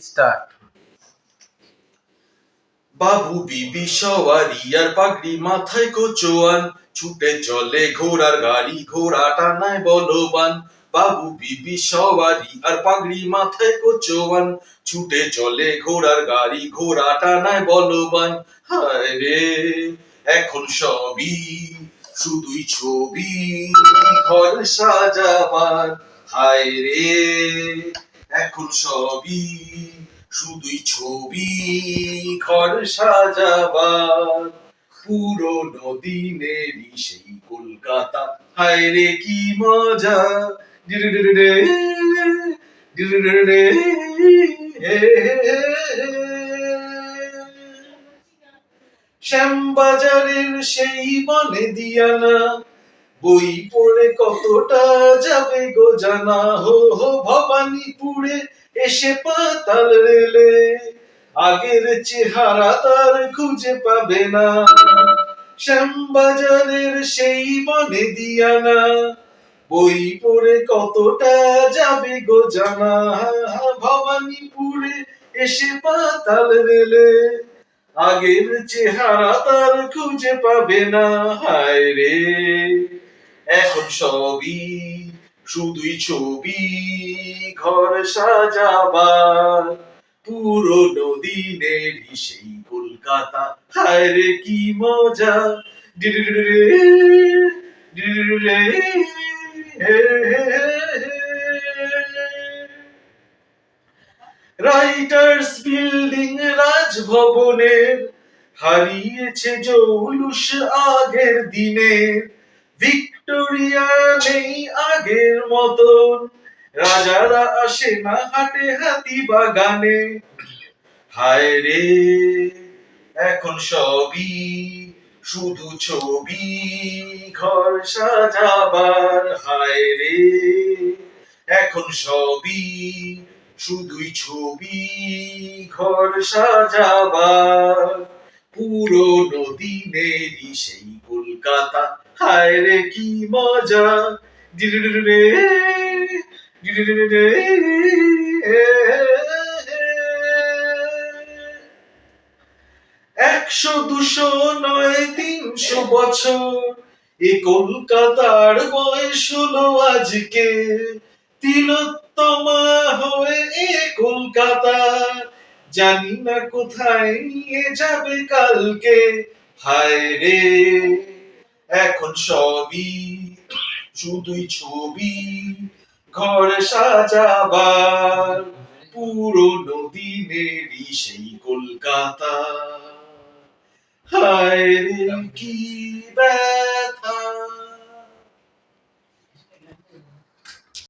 Start বাবু বিবি সওয়ারি আর পাগড়ি মাথায় কোচোয়ান ছুটে চলে ঘোড়ার গাড়ি ঘোড়াটা নাই বলবান। বাবু বিবি সওয়ারি আর পাগড়ি মাথায় কোচোয়ান ছুটে চলে ঘোড়ার গাড়ি ঘোড়াটা নাই বলবান। হায় রে, এখন সবই শুধুই ছবি, ঘর সাজাবার। হায় রে। এখন সবই শুধুই ছবি, ঘর সাজাবার পুরোনো দিনেরই সেই কলকাতা হায় রে কি মজা হে। শ্যামবাজারের সেই মনে দিয়ানা বই পড়ে কতটা যাবে গো জানা? হো হো, ভবানীপুরে এসে পাতাল রেলে। আগের চেহারা তার খুঁজে পাবে না। শ্যামবাজারের সেই মনে দিয়ানা। বই পড়ে কতটা যাবে গো জানা? ভবানীপুরে এসে পাতাল রেলে। আগের চেহারা তার খুঁজে পাবে না। হায় রে! সবই শুধুই ছবি ঘর সাজাবার। পুরোনো দিনেরই সেই কলকাতা হায় কি মজা। রাইটার্স বিল্ডিং রাজভবনের, হারিয়েছে জৌলুস আগের দিনের। ভিক্টোরিয়া নেই আগের মতন। রাজারা আসে না হাটে, হাতি বাগানে। হায় রে, এখন সবই শুধু ছবি, ঘর সাজাবার। হায় রে, এখন সবই শুধুই ছবি, ঘর সাজাবার। পুরোনো দিনেরই সেই কলকাতা হায় রে কি মজা। ডিরিরিরে, ডিরিরিরে, একশো দুশো নয় তিনশো বছর। এ কলকাতার বয়স হলো আজকে। তিলোত্তমা হয়ে এ কলকাতা। জানি না কোথায় নিয়ে যাবে কালকে। হায় রে। এখন সবই শুধুই ছবি ঘর সাজাবার পুরোনো দিনেরই সেই কলকাতা। হায় রে কি ব্যা